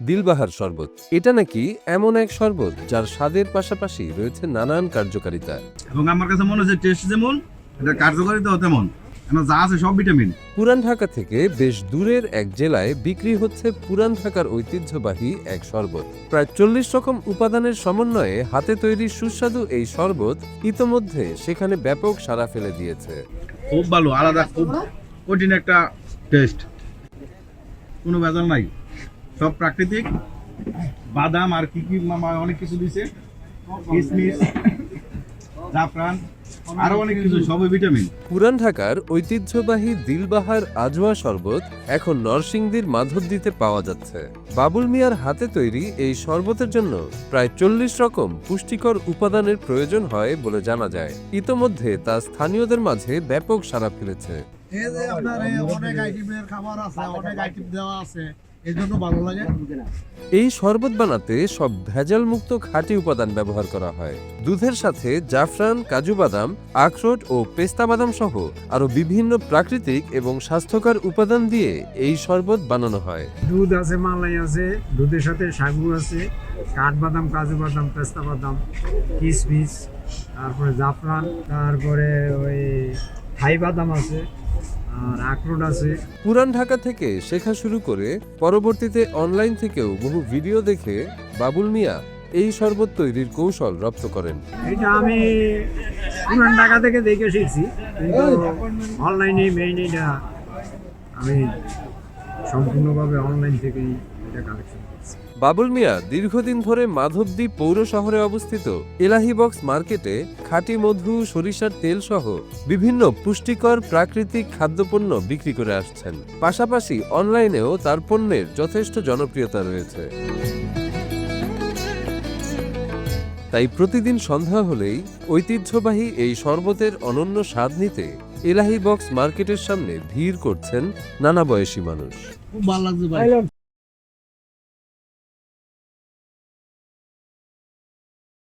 দিলবাহার শরবত। এটা নাকি এমন এক শরবত যার স্বাদের পাশাপাশি রয়েছে নানান কার্যকারিতা। এবং আমার কাছে মনে হচ্ছে টেস্ট যেমন এটা কার্যকারিতাও তেমন। যা আছে সব ভিটামিন পুরান ঢাকা থেকে বেশ দূরের এক জেলায় বিক্রি হচ্ছে পুরান ঢাকার ঐতিহ্যবাহী এক শরবত। প্রায় চল্লিশ রকম উপাদানের সমন্বয়ে হাতে তৈরি সুস্বাদু এই শরবত ইতোমধ্যে সেখানে ব্যাপক সাড়া ফেলে দিয়েছে। খুব ভালো আলাদা খুব কঠিন একটা টেস্ট কোনো ভেজাল নাই। সব প্রাকৃতিক। বাদাম আর কি কি অনেক কিছু দিছে। পুরান ঢাকার ঐতিহ্যবাহী দিলবাহার শরবত এখন নরসিংদীর মাধবদীতে পাওয়া যাচ্ছে। বাবুল মিয়ার হাতে তৈরি এই শরবতের জন্য প্রায় চল্লিশ রকম পুষ্টিকর উপাদানের প্রয়োজন হয় বলে জানা যায়। ইতোমধ্যে তা স্থানীয়দের মাঝে ব্যাপক সাড়া ফেলেছে। এই যে আপনার অনেক আইটেমের খাবার আছে অনেক আইটেম দেওয়া আছে এই জন্য ভালো লাগে। এই শরবত বানাতে সব ভেজাল মুক্ত খাঁটি উপাদান ব্যবহার করা হয়। দুধের সাথে জাফরান কাজু বাদাম আখরোট ও পেস্তা বাদাম সহ আরও বিভিন্ন প্রাকৃতিক এবং স্বাস্থ্যকর উপাদান দিয়ে এই শরবত বানানো হয়। দুধ আছে মালাই আছে দুধের সাথে সাগু আছে কাঠবাদাম কাজু বাদাম পেস্তা বাদাম কিশমিশ তারপরে জাফরান তারপরে ওই থাই বাদাম আছে। আর আখরোট আছে। পুরান ঢাকা থেকে শেখা শুরু করে পরবর্তীতে অনলাইন থেকেও বহু ভিডিও দেখে বাবুল মিয়া এই শরবত তৈরির কৌশল রপ্ত করেন। এটা আমি পুরান ঢাকা থেকে দেখে শিখছি কিন্তু অনলাইনে মেইন এটা আমি সম্পূর্ণভাবে অনলাইন থেকেই এটা কালেকশন করছি। বাবুল মিয়া দীর্ঘদিন ধরে মাধবদ্বীপ পৌর শহরে অবস্থিত এলাহি বক্স মার্কেটে খাঁটি মধু সরিষার তেল সহ বিভিন্ন পুষ্টিকর প্রাকৃতিক খাদ্যপণ্য বিক্রি করে আসছেন। পাশাপাশি অনলাইনেও তার পণ্যের যথেষ্ট জনপ্রিয়তা রয়েছে। তাই প্রতিদিন সন্ধ্যা হলেই ঐতিহ্যবাহী এই শরবতের অনন্য স্বাদ নিতে এলাহি বক্স মার্কেটের সামনে ভিড় করছেন নানা বয়সী মানুষ। খুব ভালো লাগছে ভাই।